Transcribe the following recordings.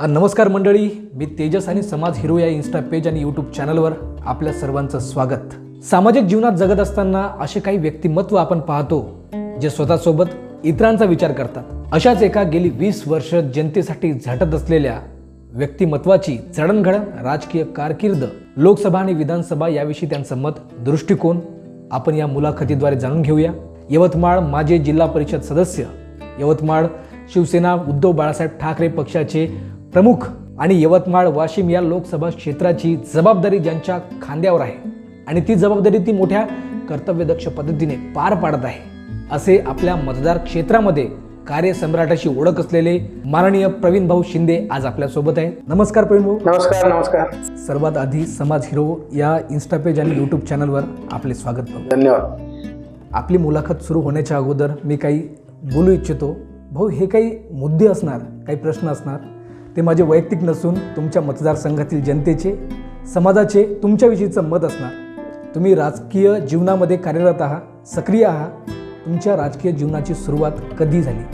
नमस्कार मंडळी. मी तेजस आणि समाज हिरो या इन्स्टा पेज आणि यूट्यूब चॅनलवर आपल्या सर्वांचं स्वागत. सामाजिक जीवनात जगत असताना असे काही व्यक्तिमत्व आपण पाहतो जे स्वतःसोबत इतरांचा विचार करतात. अशाच एका गेली वीस वर्ष जनतेसाठी झटत असलेल्या व्यक्तिमत्वाची जडणघडण राजकीय कारकीर्द लोकसभा आणि विधानसभा याविषयी त्यांचं मत दृष्टिकोन आपण या मुलाखतीद्वारे जाणून घेऊया. यवतमाळ माजी जिल्हा परिषद सदस्य यवतमाळ शिवसेना उद्धव बाळासाहेब ठाकरे पक्षाचे प्रमुख आणि यवतमाळ वाशिम या लोकसभा क्षेत्राची जबाबदारी ज्यांच्या खांद्यावर आहे आणि ती जबाबदारी ती मोठ्या कर्तव्यदक्ष पद्धतीने पार पाडत आहे असे आपल्या मतदार क्षेत्रामध्ये कार्यसम्राटाची ओळख असलेले माननीय प्रवीण भाऊ शिंदे आज आपल्यासोबत आहेत. नमस्कार प्रवीण भाऊ. नमस्कार नमस्कार. सर्वात आधी समाज हिरो या इन्स्टा पेज आणि यूट्यूब चॅनलवर आपले स्वागत धन्यवाद. आपली मुलाखत सुरू होण्याच्या अगोदर मी काही बोलू इच्छितो. भाऊ हे काही मुद्दे असणार काही प्रश्न असणार? ते माझे वैयक्तिक नसून तुमच्या मतदारसंघातील जनतेचे समाजाचे तुमच्याविषयीचं मत असणार. तुम्ही राजकीय जीवनामध्ये कार्यरत आहात सक्रिय आहात. तुमच्या राजकीय जीवनाची सुरुवात कधी झाली?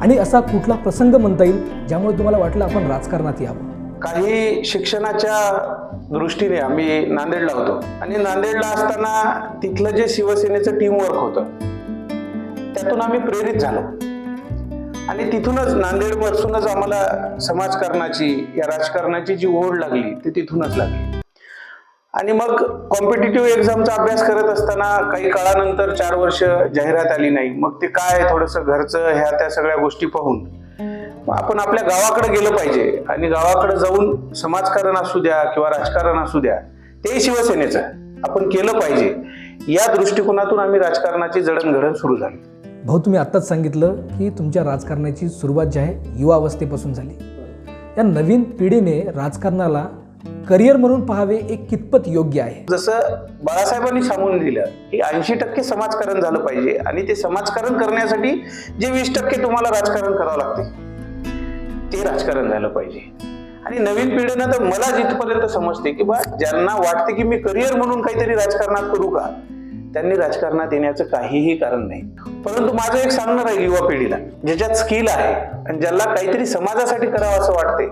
आणि असा कुठला प्रसंग म्हणता येईल ज्यामुळे तुम्हाला वाटलं आपण राजकारणात यावं? काही शिक्षणाच्या दृष्टीने आम्ही नांदेडला होतो. आणि नांदेडला असताना तिथलं जे शिवसेनेचं टीम वर्क होतं त्यातून आम्ही प्रेरित झालो. आणि तिथूनच नांदेडपासूनच आम्हाला समाजकारणाची या राजकारणाची जी ओढ लागली ती तिथूनच लागली. आणि मग कॉम्पिटेटिव्ह एक्झामचा अभ्यास करत असताना काही काळानंतर चार वर्ष जाहिरात आली नाही. मग ते काय थोडंसं घरचं ह्या त्या सगळ्या गोष्टी पाहून आपण आपल्या गावाकडे गेलं पाहिजे. आणि गावाकडे जाऊन समाजकारण असू द्या किंवा राजकारण असू द्या ते शिवसेनेचं आपण केलं पाहिजे. या दृष्टिकोनातून आम्ही राजकारणाची जडणघडण सुरू झाली. भाऊ तुम्ही आत्ताच सांगितलं की तुमच्या राजकारणाची सुरुवात जी आहे युवा अवस्थेपासून झाली. या नवीन पिढीने राजकारणाला करिअर म्हणून पाहावे एक कितपत योग्य आहे? जसं बाळासाहेबांनी सांगून दिलं की ऐंशी टक्के समाजकारण झालं पाहिजे आणि ते समाजकारण करण्यासाठी जे वीस टक्के तुम्हाला राजकारण करावं लागते ते राजकारण झालं पाहिजे. आणि नवीन पिढीनं तर मला जिथपर्यंत समजते की बा ज्यांना वाटते की मी करिअर म्हणून काहीतरी राजकारणात करू का त्यांनी राजकारणात येण्याचं काहीही कारण नाही. परंतु माझं एक सांगणं आहे युवा पिढीला ज्याच्यात स्किल आहे आणि ज्याला काहीतरी समाजासाठी करावं असं वाटते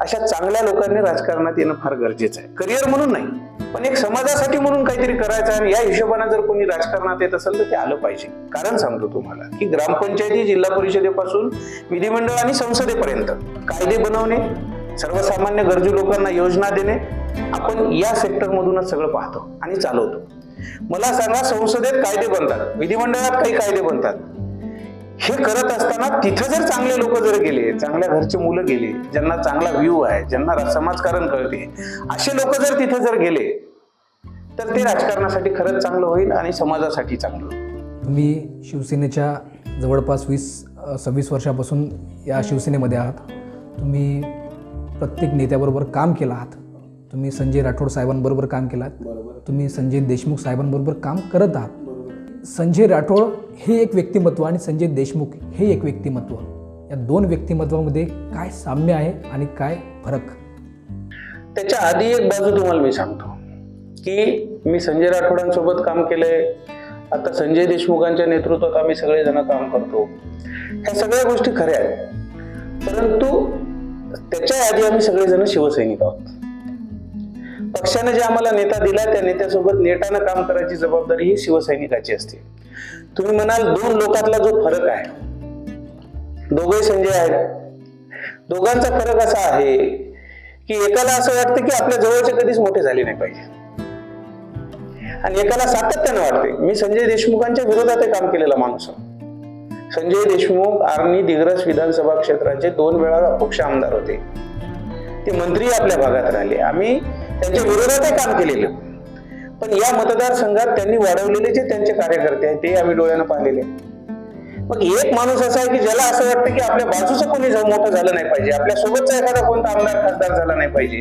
अशा चांगल्या लोकांनी राजकारणात येणं फार गरजेचं आहे. करिअर म्हणून नाही पण एक समाजासाठी म्हणून काहीतरी करायचं आणि या हिशोबाने जर कोणी राजकारणात येत असेल तर ते आलं पाहिजे. कारण सांगतो तुम्हाला की ग्रामपंचायती जिल्हा परिषदेपासून विधिमंडळ आणि संसदेपर्यंत कायदे बनवणे सर्वसामान्य गरजू लोकांना योजना देणे आपण या सेक्टरमधूनच सगळं पाहतो आणि चालवतो. मला सांगा संसदेत कायदे बनतात विधिमंडळात काही कायदे बनतात. हे करत असताना तिथं जर चांगले लोक जर गेले चांगल्या घरचे मुलं गेले ज्यांना चांगला व्ह्यू आहे ज्यांना समाजकारण कळते असे लोक जर तिथे जर गेले तर ते राजकारणासाठी खरंच चांगलं होईल आणि समाजासाठी चांगलं होईल. तुम्ही शिवसेनेच्या जवळपास वीस सव्वीस वर्षापासून या शिवसेनेमध्ये आहात. तुम्ही प्रत्येक नेत्याबरोबर काम केलं आहात. तुम्ही संजय राठोड साहेबांबरोबर काम केलं आहात. तुम्ही संजय देशमुख साहेबांबरोबर काम करत आहात. संजय राठोड हे एक व्यक्तिमत्व आणि संजय देशमुख हे एक व्यक्तिमत्व. या दोन व्यक्तिमत्वामध्ये काय साम्य आहे आणि काय फरक? त्याच्या आधी एक बाजू तुम्हाला मी सांगतो की मी संजय राठोडांसोबत काम केलंय आता संजय देशमुखांच्या नेतृत्वात आम्ही सगळेजण काम करतो. ह्या सगळ्या गोष्टी खऱ्या आहेत परंतु त्याच्या आधी आम्ही सगळेजण शिवसैनिक आहोत. पक्षाने जे आम्हाला नेता दिला त्या नेत्यासोबत नेटानं काम करायची जबाबदारी ही शिवसैनिकाची असते. तुम्ही म्हणाल दोन लोकातला जो फरक आहे दोघे संजय आहेत. दोघांचा फरक असा आहे की एकाला असं वाटतं की आपल्या जवळचे कधीच मोठे झाले नाही पाहिजे. आणि एकाला सातत्यानं वाटते मी संजय देशमुखांच्या विरोधात काम केलेला माणूस संजय देशमुख आर्णी दिग्रस विधानसभा क्षेत्राचे दोन वेळा अपक्ष आमदार होते. ते मंत्री आपल्या भागात राहिले. आम्ही त्यांच्या विरोधातही काम केलेलं. पण या मतदारसंघात त्यांनी वाढवलेले जे त्यांचे कार्यकर्ते आहेत ते आम्ही डोळ्यानं पाहिलेले मग एक माणूस असा आहे की ज्याला असं वाटतं की आपल्या बाजूचं कोणी मोठं झालं नाही पाहिजे आपल्या सोबतचा एखादा कोणता आमदार खासदार झाला नाही पाहिजे.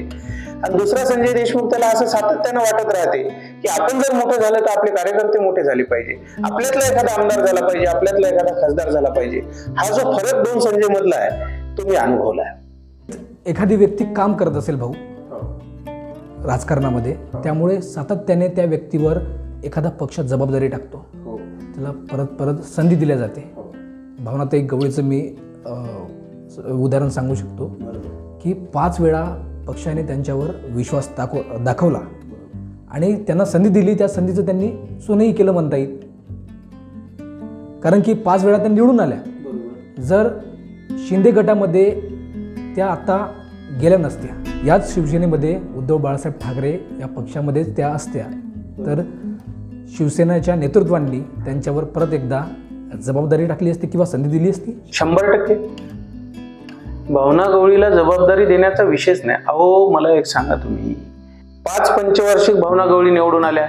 आणि दुसरा संजय देशमुख त्याला असं सातत्यानं वाटत राहते की आपण जर मोठं झालं तर आपले कार्यकर्ते मोठे झाले पाहिजे. आपल्यातला एखादा आमदार झाला पाहिजे आपल्यातला एखादा खासदार झाला पाहिजे. हा जो फरक दोन संजय मधला आहे तो मी अनुभवला आहे. एखादी व्यक्ती काम करत असेल भाऊ राजकारणामध्ये. त्यामुळे सातत्याने त्या व्यक्तीवर एखादा पक्ष जबाबदारी टाकतो. त्याला परत परत संधी दिल्या जाते. भावनाताई गवळीचं मी अ, स- उदाहरण सांगू शकतो. की पाच वेळा पक्षाने त्यांच्यावर विश्वास दाखव दाखवला. आणि त्यांना संधी दिली त्या संधीचं त्यांनी सोनंही केलं म्हणता येईल. कारण की पाच वेळा त्या निवडून आल्या. जर शिंदे गटामध्ये त्या आता गेल्या नसत्या. याच शिवसेनेमध्ये उद्धव बाळासाहेब ठाकरे या पक्षामध्येच त्या असत्या. तर शिवसेनेच्या नेतृत्वांनी त्यांच्यावर परत एकदा जबाबदारी टाकली असती किंवा संधी दिली असती? शंभर टक्के. भावना गवळीला जबाबदारी देण्याचा विषयच नाही. अहो मला एक सांगा तुम्ही. पाच पंचवार्षिक भावना गवळी निवडून आल्या.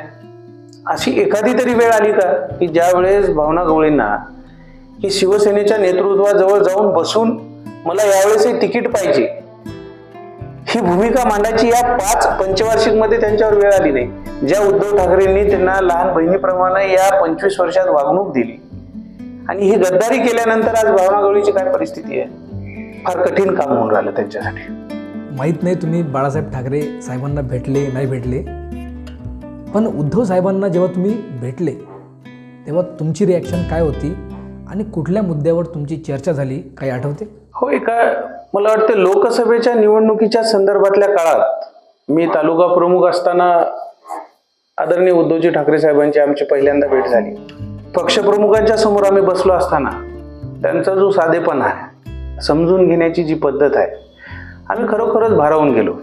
अशी एखादी तरी वेळ आली का? की ज्या वेळेस भावना गवळींना की शिवसेनेच्या नेतृत्वाजवळ जाऊन बसून मला यावेळेस हे तिकीट पाहिजे. ही भूमिका मांडायची या पाच पंचवार्षिकमध्ये त्यांच्यावर वेळ आली नाही. ज्या उद्धव ठाकरेंनी त्यांना लहान बहिणीप्रमाणे या पंचवीस वर्षात वागणूक दिली. आणि ही गद्दारी केल्यानंतर आज भावना गवळीची काय परिस्थिती आहे? फार कठीण काम होऊन राहिलं त्यांच्यासाठी. माहीत नाही तुम्ही बाळासाहेब ठाकरे साहेबांना भेटले नाही भेटले. पण उद्धव साहेबांना जेव्हा तुम्ही भेटले तेव्हा तुमची रिॲक्शन काय होती? आणि कुठल्या मुद्द्यावर तुमची चर्चा झाली? काही आठवते? होय का मला वाटतं लोकसभेच्या निवडणुकीच्या संदर्भातल्या काळात मी तालुका प्रमुख असताना आदरणीय उद्धवजी ठाकरे साहेबांची आमची पहिल्यांदा भेट झाली. पक्षप्रमुखांच्या समोर आम्ही बसलो असताना त्यांचा जो साधेपणा आहे समजून घेण्याची जी पद्धत आहे आम्ही खरोखरच भारावून गेलो.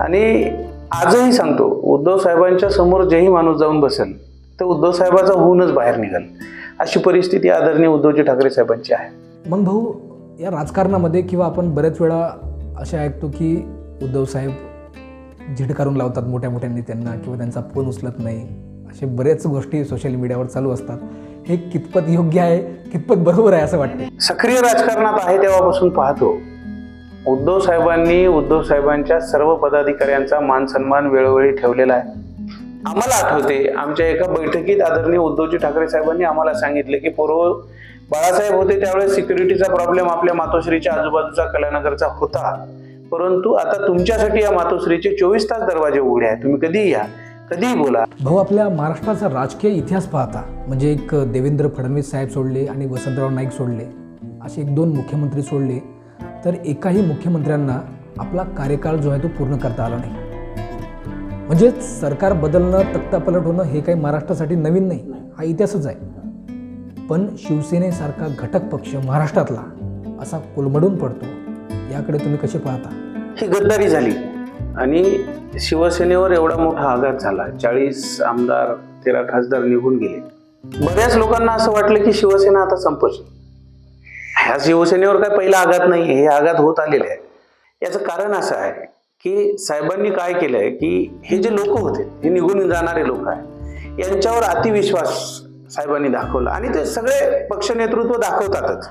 आणि आजही सांगतो उद्धव साहेबांच्या समोर जेही माणूस जाऊन बसेल तर उद्धव साहेबाचा होऊनच बाहेर निघाल अशी परिस्थिती आदरणीय उद्धवजी ठाकरे साहेबांची आहे. मग भाऊ या राजकारणामध्ये किंवा आपण बऱ्याच वेळा असे ऐकतो की उद्धव साहेब झिडकारून लावतात मोठ्या मोठ्या नेत्यांना किंवा त्यांचा फोन उचलत नाही. असे बरेच गोष्टी सोशल मीडियावर चालू असतात. हे कितपत योग्य आहे कितपत बरोबर आहे असं वाटतं सक्रिय राजकारणात आहे तेव्हापासून पाहतो. उद्धव साहेबांनी उद्धव साहेबांच्या सर्व पदाधिकाऱ्यांचा मान सन्मान वेळोवेळी ठेवलेला आहे. आम्हाला आठवते आमच्या एका बैठकीत आदरणीय उद्धवजी ठाकरे साहेबांनी आम्हाला सांगितले की पूर्व बाळासाहेब होते त्यावेळेस सिक्युरिटीचा प्रॉब्लेम आपल्या मातोश्रीच्या आजूबाजूचा कलानगरचा होता. परंतु आता तुमच्यासाठी या मातोश्रीचे चोवीस तास दरवाजे उघडे आहेत. तुम्ही कधीही या. कधीही बोला. भाऊ आपल्या महाराष्ट्राचा राजकीय इतिहास पाहता म्हणजे एक देवेंद्र फडणवीस साहेब सोडले आणि वसंतराव नाईक सोडले असे एक दोन मुख्यमंत्री सोडले तर एकाही मुख्यमंत्र्यांना आपला कार्यकाळ जो आहे तो पूर्ण करता आला नाही. म्हणजेच सरकार बदलणं तक्तापलट होणं हे काही महाराष्ट्रासाठी नवीन नाही. हा इतिहासच आहे. पण शिवसेनेसारखा घटक पक्ष महाराष्ट्रातला असा कोलमडून पडतो याकडे तुम्ही कसे पाहता? ही गद्दारी झाली आणि शिवसेनेवर एवढा मोठा आघात झाला. चाळीस आमदार तेरा खासदार निघून गेले. बऱ्याच लोकांना असं वाटलं की शिवसेना आता संपच ह्या शिवसेनेवर काय पहिला आघात नाही हे आघात होत आलेले आहे. याचं कारण असं आहे की साहेबांनी काय केलंय की हे जे लोक होते हे निघून जाणारे लोक आहे यांच्यावर अतिविश्वास साहेबांनी दाखवलं. आणि ते सगळे पक्ष नेतृत्व दाखवतातच.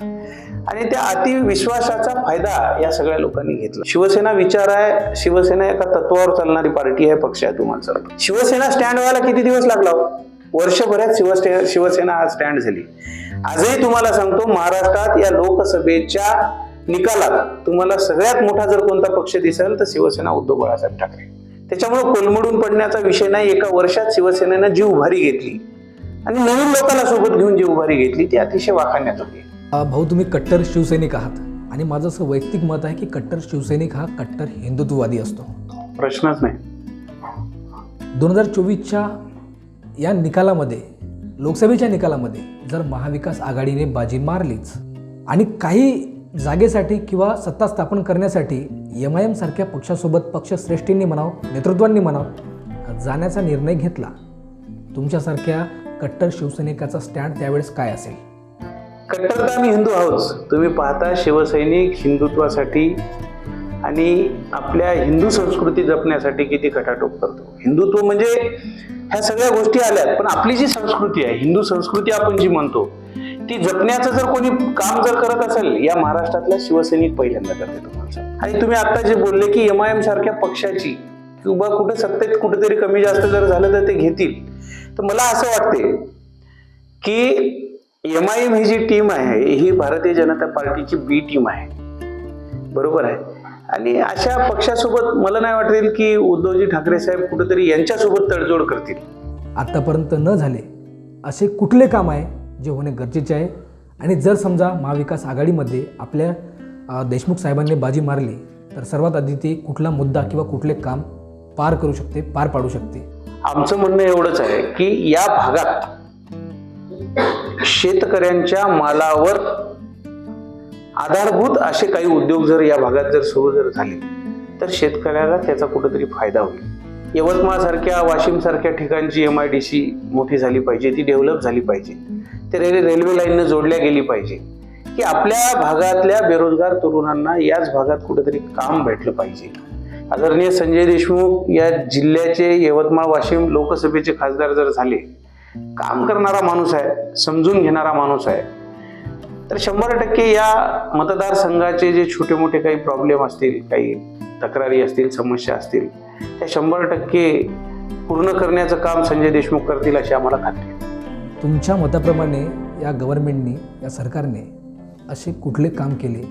आणि त्या अतिविश्वासाचा फायदा या सगळ्या लोकांनी घेतला. शिवसेना विचार आहे शिवसेना एका तत्वावर चालणारी पार्टी आहे पक्ष आहे तुम्हाला शिवसेना स्टँड व्हायला किती दिवस लागला हो? वर्षभरात शिवसे शिवसेना आज स्टँड झाली. आजही तुम्हाला सांगतो महाराष्ट्रात या लोकसभेच्या निकालात तुम्हाला सगळ्यात मोठा जर कोणता पक्ष दिसेल तर शिवसेना उद्धव बाळासाहेब ठाकरे. त्याच्यामुळे कोलमडून पडण्याचा विषय नाही. एका वर्षात शिवसेनेनं जीव उभारी घेतली. आणि नवीन लोकांना सोबत घेऊन जी उभारी घेतली ती अतिशय वाखाण्यात होती. भाऊ तुम्ही कट्टर शिवसैनिक आहात. आणि माझं असं वैयक्तिक मत आहे की कट्टर शिवसैनिक हा कट्टर हिंदुत्ववादी असतो. प्रश्नच नाही. दोन हजार चोवीसच्या या निकालामध्ये लोकसभेच्या निकालामध्ये जर महाविकास आघाडीने बाजी मारलीच आणि काही जागेसाठी किंवा सत्ता स्थापन करण्यासाठी एम आय एम सारख्या पक्षासोबत पक्षश्रेष्ठींनी म्हणावं नेतृत्वांनी म्हणावं जाण्याचा निर्णय घेतला तुमच्यासारख्या कट्टर शिवसैनिकाचा स्टँड त्यावेळेस काय असेल? कट्टर तर आम्ही हिंदू आहोत. तुम्ही पाहता शिवसैनिक हिंदुत्वासाठी आणि आपल्या हिंदू संस्कृती जपण्यासाठी किती खटाटोप करतो. हिंदुत्व म्हणजे ह्या सगळ्या गोष्टी आल्यात पण आपली जी संस्कृती आहे हिंदू संस्कृती आपण जी म्हणतो ती जपण्याचं जर कोणी काम जर करत असेल या महाराष्ट्रातल्या शिवसैनिक पहिल्यांदा करते तुम्हाला आणि तुम्ही आता जे बोलले की एम आय एम सारख्या पक्षाची किंवा कुठे सत्तेत कुठेतरी कमी जास्त जर झालं तर ते घेतील. तर मला असं वाटते की एम आय एम ही जी टीम आहे ही भारतीय जनता पार्टीची बी टीम आहे. बरोबर आहे? आणि अशा पक्षासोबत मला नाही वाटेल की उद्धवजी ठाकरे साहेब कुठेतरी यांच्यासोबत तडजोड करतील. आतापर्यंत न झाले असे कुठले काम आहे जे होणे गरजेचे आहे? आणि जर समजा महाविकास आघाडीमध्ये आपल्या देशमुख साहेबांनी बाजी मारली तर सर्वात आधी ते कुठला मुद्दा किंवा कुठले काम पार करू शकते पार पाडू शकते. आमचं म्हणणं एवढंच आहे की या भागात शेतकऱ्यांच्या मालावर आधारभूत असे काही उद्योग जर या भागात जर सुरू जर झाले तर शेतकऱ्याला त्याचा कुठेतरी फायदा होईल. यवतमाळ सारख्या वाशिम सारख्या ठिकाणची एम आय डी सी मोठी झाली पाहिजे ती डेव्हलप झाली पाहिजे. ते रेल्वे रेल्वे लाईननं जोडल्या गेली पाहिजे. की आपल्या भागातल्या बेरोजगार तरुणांना याच भागात कुठेतरी काम भेटलं पाहिजे. आदरणीय संजय देशमुख या जिल्ह्याचे यवतमाळ वाशिम लोकसभेचे खासदार जर झाले काम करणारा माणूस आहे समजून घेणारा माणूस आहे तर शंभर टक्के या मतदारसंघाचे जे छोटे मोठे काही प्रॉब्लेम असतील काही तक्रारी असतील समस्या असतील त्या शंभर टक्के पूर्ण करण्याचं काम संजय देशमुख करतील अशी आम्हाला खात्री तुमच्या मताप्रमाणे या गव्हर्नमेंटने या सरकारने असे कुठले काम केले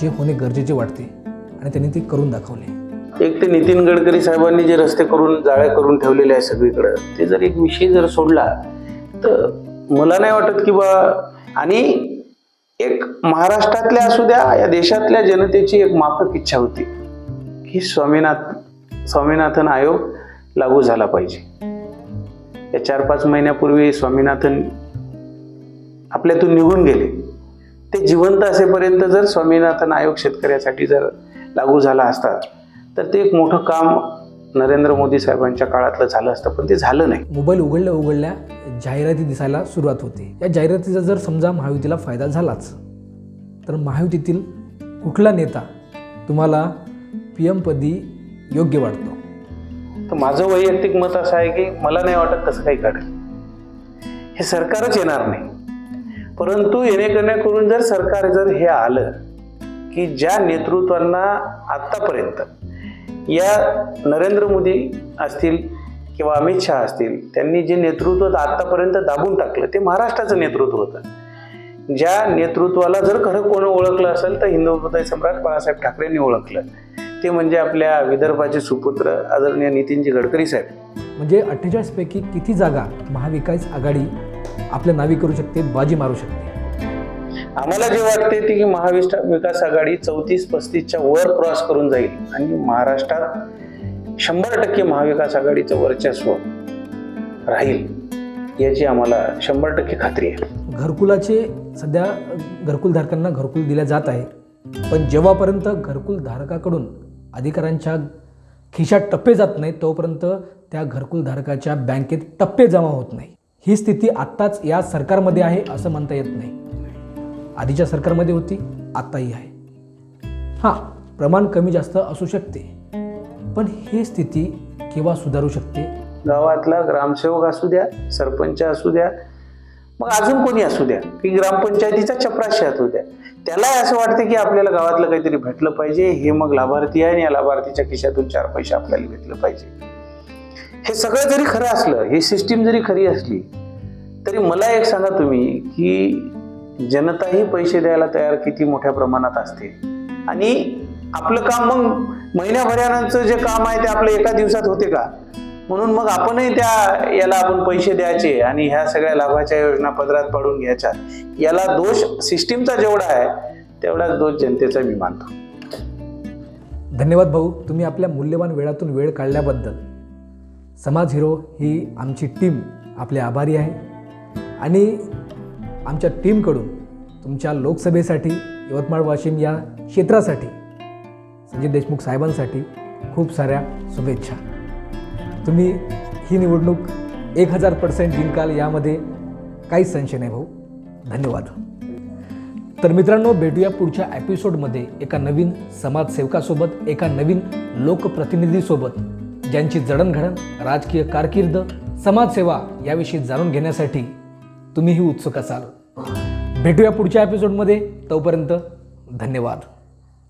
जे होणे गरजेचे वाटते? आणि त्यांनी ते करून दाखवले. एक ते नितीन गडकरी साहेबांनी जे रस्ते करून जाळे करून ठेवलेले आहे सगळीकडं ते जर एक विषय जर सोडला तर मला नाही वाटत की बा आणि एक महाराष्ट्रातल्या असू द्या या देशातल्या जनतेची एक माफक इच्छा होती की स्वामीनाथ स्वामीनाथन आयोग लागू झाला पाहिजे. या चार पाच महिन्यापूर्वी स्वामीनाथन आपल्यातून निघून गेले. ते जिवंत असेपर्यंत जर स्वामीनाथन आयोग शेतकऱ्यासाठी जर लागू झाला असता तर ते एक मोठं काम नरेंद्र मोदी साहेबांच्या काळातलं झालं असतं पण ते झालं नाही. मोबाईल उघडल्या उघडल्या जाहिराती दिसायला सुरुवात होते. या जाहिरातीचा जर समजा महायुतीला फायदा झालाच तर महायुतीतील कुठला नेता तुम्हाला पी एमपदी योग्य वाटतो? तर माझं वैयक्तिक मत असं आहे की मला नाही वाटत तसं काही घडेल. हे सरकारच येणार नाही. परंतु येणेकरण्या करून जर सरकार जर हे आलं की ज्या नेतृत्वांना आत्तापर्यंत या नरेंद्र मोदी असतील किंवा अमित शहा असतील त्यांनी जे नेतृत्व आत्तापर्यंत दाबून टाकलं ते महाराष्ट्राचं नेतृत्व होतं. ज्या नेतृत्वाला जर खरं कोण ओळखलं असेल तर हिंदू हृदय सम्राट बाळासाहेब ठाकरेंनी ओळखलं. ते म्हणजे आपल्या विदर्भाचे सुपुत्र आदरणीय नितीनजी गडकरी साहेब. म्हणजे अठ्ठेचाळीसपैकी किती जागा महाविकास आघाडी आपल्या नावी करू शकते बाजी मारू शकते? आम्हाला जे वाटते ते की महाविष्ट विकास आघाडी चौतीस पस्तीसच्या वर क्रॉस करून जाईल. आणि महाराष्ट्रात शंभर टक्के महाविकास आघाडीचं वर्चस्व राहील याची आम्हाला शंभर टक्के खात्री आहे. घरकुलाचे सध्या घरकुलधारकांना घरकुल दिल्या जात आहे पण जेव्हापर्यंत घरकुलधारकाकडून अधिकाऱ्यांच्या खिशात टप्पे जात नाही तोपर्यंत त्या घरकुलधारकाच्या बँकेत टप्पे जमा होत नाही ही स्थिती आत्ताच या सरकारमध्ये आहे असं म्हणता येत नाही. आधीच्या सरकारमध्ये होती आत्ताही आहे. हां प्रमाण कमी जास्त असू शकते पण ही स्थिती केव्हा सुधारू शकते? गावातला ग्रामसेवक असू द्या सरपंच असू द्या मग अजून कोणी असू द्या की ग्रामपंचायतीचा चपराशी असू द्या. त्याला असं वाटतं की आपल्याला गावातलं काहीतरी भेटलं पाहिजे हे मग लाभार्थी आहे आणि या लाभार्थीच्या खिशातून चार पैसे आपल्याला भेटलं पाहिजे. हे सगळं जरी खरं असलं ही सिस्टीम जरी खरी असली तरी मला एक सांगा तुम्ही की जनताही पैसे द्यायला तयार किती मोठ्या प्रमाणात असते. आणि आपलं काम मग महिन्याभरानंतर जे काम आहे ते आपलं एका दिवसात होते का? म्हणून मग आपणही त्या याला आपण पैसे द्यायचे आणि ह्या सगळ्या लाभाच्या योजना पदरात पाडून घ्यायच्या. याला दोष सिस्टीमचा जेवढा आहे तेवढाच दोष जनतेचा मी मानतो. धन्यवाद भाऊ. तुम्ही आपल्या मूल्यवान वेळातून वेळ काढल्याबद्दल. समाज हिरो ही आमची टीम आपले आभारी आहे. आणि आमच्या टीमकडून तुमच्या लोकसभेसाठी यवतमाळ वाशिम या क्षेत्रासाठी संजय देशमुख साहेबांसाठी खूप साऱ्या शुभेच्छा. तुम्ही ही निवडणूक एक हजार पर्सेंट जिंकाल यामध्ये काहीच संशय नाही भाऊ. धन्यवाद. तर मित्रांनो भेटूया पुढच्या एपिसोडमध्ये एका नवीन समाजसेवकासोबत एका नवीन लोकप्रतिनिधीसोबत ज्यांची जडणघडण राजकीय कारकीर्द समाजसेवा याविषयी जाणून घेण्यासाठी तुम्हीही उत्सुक असाल. भेटूया पुढच्या एपिसोडमध्ये तोपर्यंत धन्यवाद.